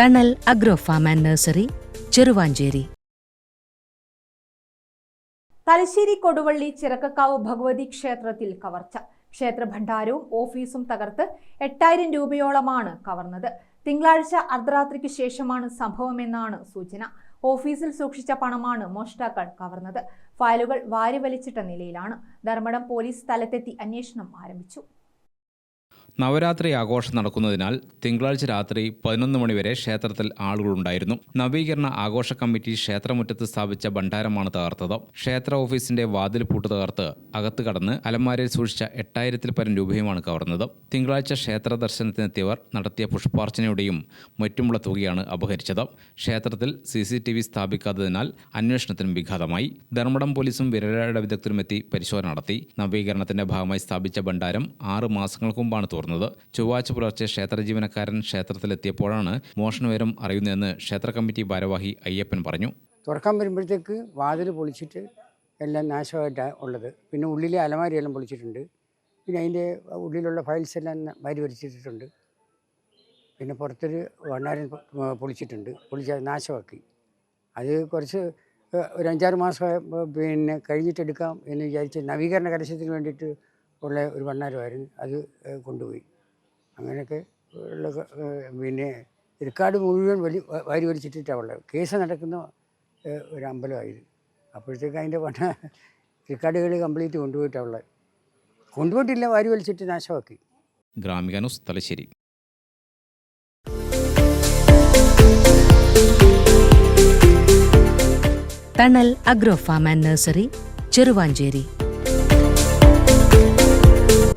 Thanal agro farm and nursery Cheruvanchery. Thalassery Koduvally Chirakkakavu Bhagavathi ക്ഷേത്രത്തിൽ കവർച്ച. ക്ഷേത്ര ഭണ്ഡാരവും ഓഫീസും തകർത്ത് എട്ടായിരം രൂപയോളമാണ് കവർന്നത്. തിങ്കളാഴ്ച അർദ്ധരാത്രിക്ക് ശേഷമാണ് സംഭവമെന്നാണ് സൂചന. ഓഫീസിൽ സൂക്ഷിച്ച പണമാണ് മോഷ്ടാക്കൾ കവർന്നത്. ഫയലുകൾ വാരി വലിച്ചിട്ട നിലയിലാണ്. ധർമ്മടം പോലീസ് സ്ഥലത്തെത്തി അന്വേഷണം ആരംഭിച്ചു. നവരാത്രി ആഘോഷം നടക്കുന്നതിനാൽ തിങ്കളാഴ്ച രാത്രി പതിനൊന്ന് മണിവരെ ക്ഷേത്രത്തിൽ ആളുകളുണ്ടായിരുന്നു. നവീകരണ ആഘോഷ കമ്മിറ്റി ക്ഷേത്രമുറ്റത്ത് സ്ഥാപിച്ച ഭണ്ഡാരമാണ് തകർത്തത്. ക്ഷേത്ര ഓഫീസിന്റെ വാതിൽ പൂട്ട് തകർത്ത് അകത്ത് കടന്ന് അലമാരയിൽ സൂക്ഷിച്ച എട്ടായിരത്തിൽ പരം രൂപയുമാണ് കവർന്നത്. തിങ്കളാഴ്ച ക്ഷേത്ര ദർശനത്തിനെത്തിയവർ നടത്തിയ പുഷ്പാർച്ചനയുടെയും മറ്റുമുള്ള തുകയാണ് അപഹരിച്ചത്. ക്ഷേത്രത്തിൽ സി സി ടി വി സ്ഥാപിക്കാത്തതിനാൽ അന്വേഷണത്തിനും വിഘാതമായി. ധർമ്മടം പോലീസും വിരലട വിദഗ്ധരും എത്തി പരിശോധന നടത്തി. നവീകരണത്തിന്റെ ഭാഗമായി സ്ഥാപിച്ച ഭണ്ഡാരം ആറ് മാസങ്ങൾക്ക് മുമ്പാണ് തുറന്നത്. ചൊവ്വാഴ്ച പുലർച്ചെ ക്ഷേത്ര ജീവനക്കാരൻ ക്ഷേത്രത്തിലെത്തിയപ്പോഴാണ് മോഷണവിവരം അറിയുന്നതെന്ന് ക്ഷേത്ര കമ്മിറ്റി ഭാരവാഹി അയ്യപ്പൻ പറഞ്ഞു. തുറക്കാൻ വരുമ്പോഴത്തേക്ക് വാതിൽ പൊളിച്ചിട്ട് എല്ലാം നാശമായിട്ടാണ് ഉള്ളത്. പിന്നെ ഉള്ളിലെ അലമാരിയെല്ലാം പൊളിച്ചിട്ടുണ്ട്. പിന്നെ അതിന്റെ ഉള്ളിലുള്ള ഫയൽസ് എല്ലാം വാരി വലിച്ചിട്ടിട്ടുണ്ട് പിന്നെ പുറത്തൊരു വണ്ണാരം പൊളിച്ചിട്ടുണ്ട്. പൊളിച്ച നാശമാക്കി. അത് കുറച്ച് ഒരു അഞ്ചാറ് മാസം പിന്നെ കഴിഞ്ഞിട്ടെടുക്കാം എന്ന് വിചാരിച്ച് നവീകരണ കലശത്തിന് വേണ്ടിയിട്ട് ഉള്ള ഒരു ഭണ്ണാരമായിരുന്നു അത് കൊണ്ടുപോയി. അങ്ങനെയൊക്കെ ഉള്ള പിന്നെ ഇരിക്കാട് മുഴുവൻ വലി വാരി വലിച്ചിട്ടിട്ടാണ് ഉള്ളത്. കേസ് നടക്കുന്ന ഒരു അമ്പലമായിരുന്നു. അപ്പോഴത്തേക്ക് അതിന്റെ പണ കളി കംപ്ലീറ്റ് കൊണ്ടുപോയിട്ടാണ് ഉള്ളത്. കൊണ്ടുപോയിട്ടില്ല വാരി വലിച്ചിട്ട് നാശമാക്കി. Gramika news Thalassery. Thanal agro farm and nursery Cheruvanchery.